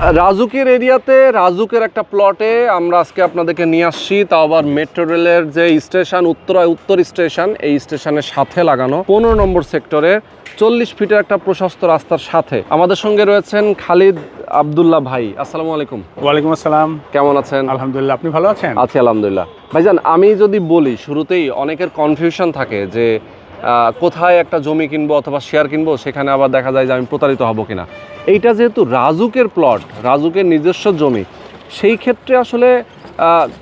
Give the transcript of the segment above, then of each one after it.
রাজুকের এরিয়াতে রাজুকের একটা প্লটে আমরা আজকে আপনাদেরকে নিয়ে আসছি তাও আবার মেট্রো রেলের যে স্টেশন উত্তর উত্তর স্টেশন এই স্টেশনের সাথে লাগানো পনেরো নম্বর সেক্টরে চল্লিশ ফিটের একটা প্রশস্ত রাস্তার সাথে। আমাদের সঙ্গে রয়েছেন খালিদ আবদুল্লাহ ভাই। আসসালামু আলাইকুম। ওয়ালাইকুম আসসালাম। কেমন আছেন? আলহামদুলিল্লাহ আপনি ভালো আছেন? আছি আলহামদুলিল্লাহ। ভাইজান আমি যদি বলি শুরুতেই অনেকের কনফিউশন থাকে যে কোথায় একটা জমি কিনবো অথবা শেয়ার কিনবো সেখানে আবার দেখা যায় যে আমি প্রতারিত হব কিনা। এইটা যেহেতু রাজুকের প্লট রাজুকের নিজস্ব জমি সেই ক্ষেত্রে আসলে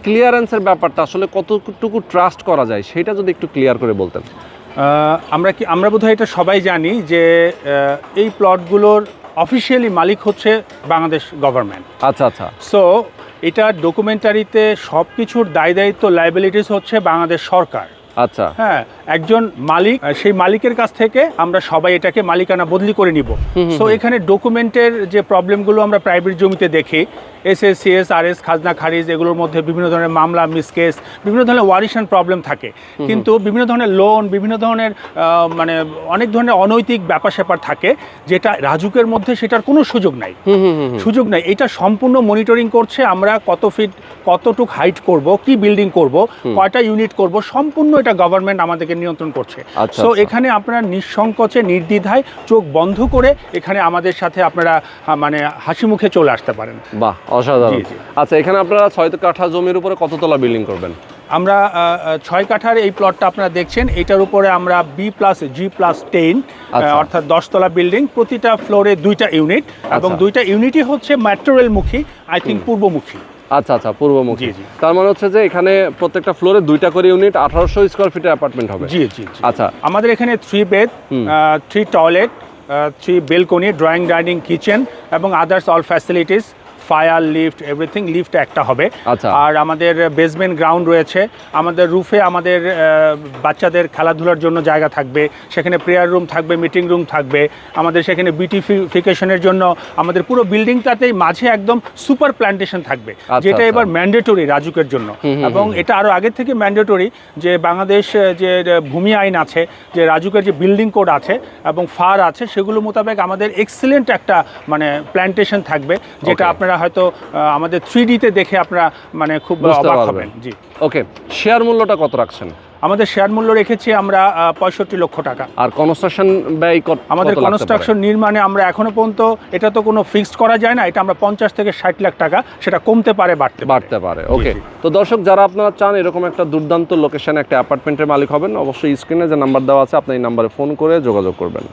ক্লিয়ারেন্সের ব্যাপারটা আসলে কতটুকু ট্রাস্ট করা যায় সেটা যদি একটু ক্লিয়ার করে বলতেন। আমরা কি আমরা বোধহয় এটা সবাই জানি যে এই প্লটগুলোর অফিসিয়ালি মালিক হচ্ছে বাংলাদেশ গভর্নমেন্ট আচ্ছা আচ্ছা। সো এটা ডকুমেন্টারিতে সব কিছুর দায় দায়িত্ব লাইবিলিটিস হচ্ছে বাংলাদেশ সরকার। আচ্ছা। হ্যাঁ একজন মালিক সেই মালিকের কাছ থেকে আমরা সবাই এটাকে মালিকানা বদলি করে নিব। তো এখানে ডকুমেন্টের যে প্রবলেমগুলো আমরা প্রাইভেট জমিতে দেখি S S C S R S খাজনা খারিজ এগুলোর মধ্যে বিভিন্ন ধরনের মামলা মিসকেস বিভিন্ন ধরনের ওয়ারিশন প্রবলেম থাকে। কিন্তু বিভিন্ন ধরনের লোন বিভিন্ন ধরনের মানে অনেক ধরনের অনৈতিক ব্যাপার স্যাপার থাকে যেটা রাজুকের মধ্যে সেটার কোনো সুযোগ নাই। সুযোগ নাই। এটা সম্পূর্ণ মনিটরিং করছে আমরা কত ফিট কতটুক হাইট করব কি বিল্ডিং করব কয়টা ইউনিট করব সম্পূর্ণ এটা গভর্নমেন্ট আমাদেরকে নিয়ন্ত্রণ করছে। আচ্ছা, সো আচ্ছা। এখানে আপনারা নিঃসংকোচে নির্দ্বিধায় চোখ বন্ধ করে এখানে আমাদের সাথে আপনারা মানে হাসি মুখে চলে আসতে পারেন। বাহ। অসাধারণ। আচ্ছা এখানে আপনারা ছয় কাঠা জমির উপরে কততলা বিল্ডিং করবেন? আমরা ছয় কাঠার এই প্লটটা আপনারা দেখছেন। এটার উপরে আমরা B plus G plus ten. অর্থাৎ দশতলা বিল্ডিং প্রতিটা ফ্লোরে দুইটা ইউনিট এবং আচ্ছা। দুইটা ইউনিটই হচ্ছে মেট্রো রেলমুখী আই থিঙ্ক পূর্বমুখী। আচ্ছা আচ্ছা পূর্বমুখী। তার মানে হচ্ছে যে এখানে প্রত্যেকটা ফ্লোরে দুইটা করে ইউনিট আঠারোশো স্কোয়ার ফিটের অ্যাপার্টমেন্ট হবে। জি জি আচ্ছা। আমাদের এখানে three bed three toilet three balcony drawing dining kitchen এবং others all facilities fire lift everything lift একটা হবে। আচ্ছা। আর আমাদের বেসমেন্ট গ্রাউন্ড রয়েছে। আমাদের রুফে আমাদের বাচ্চাদের খেলাধুলার জন্য জায়গা থাকবে। সেখানে প্রেয়ার রুম থাকবে মিটিং রুম থাকবে। আমাদের সেখানে বিউটিফিকেশনের জন্য আমাদের পুরো বিল্ডিংটাতেই মাঝে একদম সুপার প্ল্যান্টেশন থাকবে। আচ্ছা, যেটা আচ্ছা। এবার ম্যান্ডেটরি রাজুকের জন্য। এবং এটা আরও আগে থেকে ম্যান্ডেটরি যে বাংলাদেশ যে ভূমি আইন আছে যে রাজুকের যে বিল্ডিং কোড আছে এবং ফার আছে সেগুলো মোতাবেক আমাদের এক্সিলেন্ট একটা মানে প্ল্যান্টেশন থাকবে। যেটা আপনারা হয়তো আমাদের থ্রি ডিতে দেখে আপনারা মানে খুব অবাক হবেন। জি। ওকে শেয়ার মূল্যটা কত রাখছেন? আমাদের শেয়ার মূল্য রেখেছি আমরা পঁয়ষট্টি লক্ষ টাকা। আর কনস্ট্রাকশন ব্যয় কত আমাদের? কনস্ট্রাকশন নির্মাণে আমরা এখনও পর্যন্ত এটা তো কোনো ফিক্সড করা যায় না এটা আমরা পঞ্চাশ থেকে ষাট লাখ টাকা সেটা কমতে পারে বাড়তে বাড়তে পারে ওকে তো দর্শক যারা আপনারা চান এরকম একটা দুর্দান্ত লোকেশনে একটা অ্যাপার্টমেন্টের মালিক হবেন অবশ্যই স্ক্রিনে যে নাম্বার দেওয়া আছে আপনি এই নাম্বারে ফোন করে যোগাযোগ করবেন।